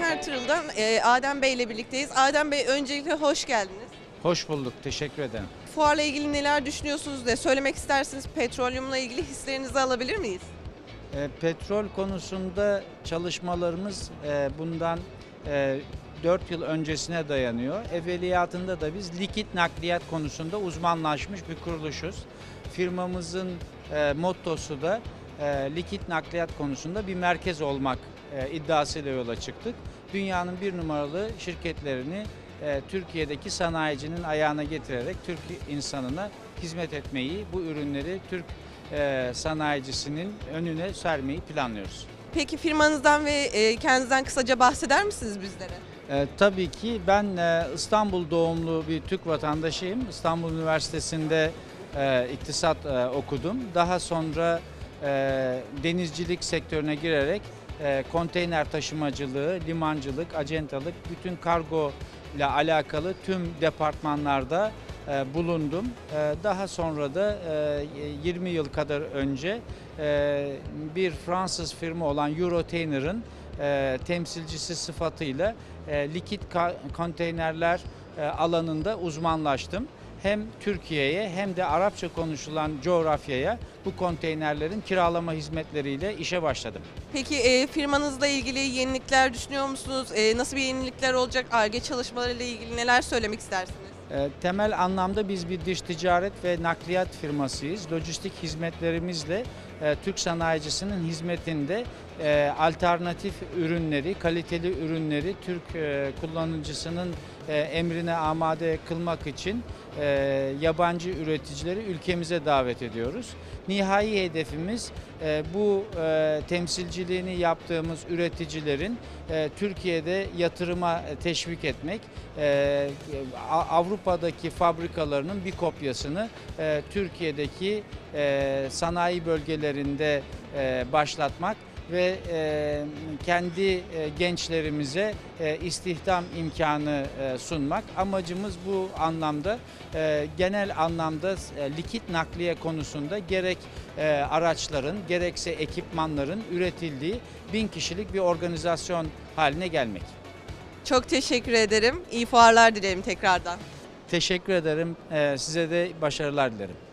Capital'dan e, Adem Bey ile birlikteyiz. Adem Bey öncelikle hoş geldiniz. Hoş bulduk, teşekkür ederim. Fuarla ilgili neler düşünüyorsunuz de söylemek isterseniz petrolyumla ilgili hislerinizi alabilir miyiz? E, petrol konusunda çalışmalarımız e, bundan e, 4 yıl öncesine dayanıyor. Evveliyatında da biz likit nakliyat konusunda uzmanlaşmış bir kuruluşuz. Firmamızın e, mottosu da e, likit nakliyat konusunda bir merkez olmak e, iddiasıyla yola çıktık. Dünyanın bir numaralı şirketlerini e, Türkiye'deki sanayicinin ayağına getirerek Türk insanına hizmet etmeyi, bu ürünleri Türk e, sanayicisinin önüne sermeyi planlıyoruz. Peki firmanızdan ve e, kendinizden kısaca bahseder misiniz bizlere? E, tabii ki ben e, İstanbul doğumlu bir Türk vatandaşıyım. İstanbul Üniversitesi'nde e, iktisat e, okudum. Daha sonra denizcilik sektörüne girerek e, konteyner taşımacılığı, limancılık, acentalık, bütün kargo ile alakalı tüm departmanlarda e, bulundum. E, daha sonra da e, 20 yıl kadar önce e, bir Fransız firma olan Eurotainer'ın e, temsilcisi sıfatıyla e, likit konteynerler e, alanında uzmanlaştım. Hem Türkiye'ye hem de Arapça konuşulan coğrafyaya bu konteynerlerin kiralama hizmetleriyle işe başladım. Peki e, firmanızla ilgili yenilikler düşünüyor musunuz? E, nasıl bir yenilikler olacak? ARGE çalışmalarıyla ilgili neler söylemek istersiniz? E, Temel anlamda biz bir dış ticaret ve nakliyat firmasıyız. Lojistik hizmetlerimizle e, Türk sanayicisinin hizmetinde e, alternatif ürünleri, kaliteli ürünleri Türk e, kullanıcısının emrine amade kılmak için yabancı üreticileri ülkemize davet ediyoruz. Nihai hedefimiz bu temsilciliğini yaptığımız üreticilerin Türkiye'de yatırıma teşvik etmek, Avrupa'daki fabrikalarının bir kopyasını Türkiye'deki sanayi bölgelerinde e, başlatmak ve e, kendi e, gençlerimize istihdam imkanı sunmak. Amacımız bu anlamda genel anlamda likit nakliye konusunda gerek araçların gerekse ekipmanların üretildiği bin kişilik bir organizasyon haline gelmek. Çok teşekkür ederim. İyi fuarlar dilerim tekrardan. Teşekkür ederim. Size de başarılar dilerim.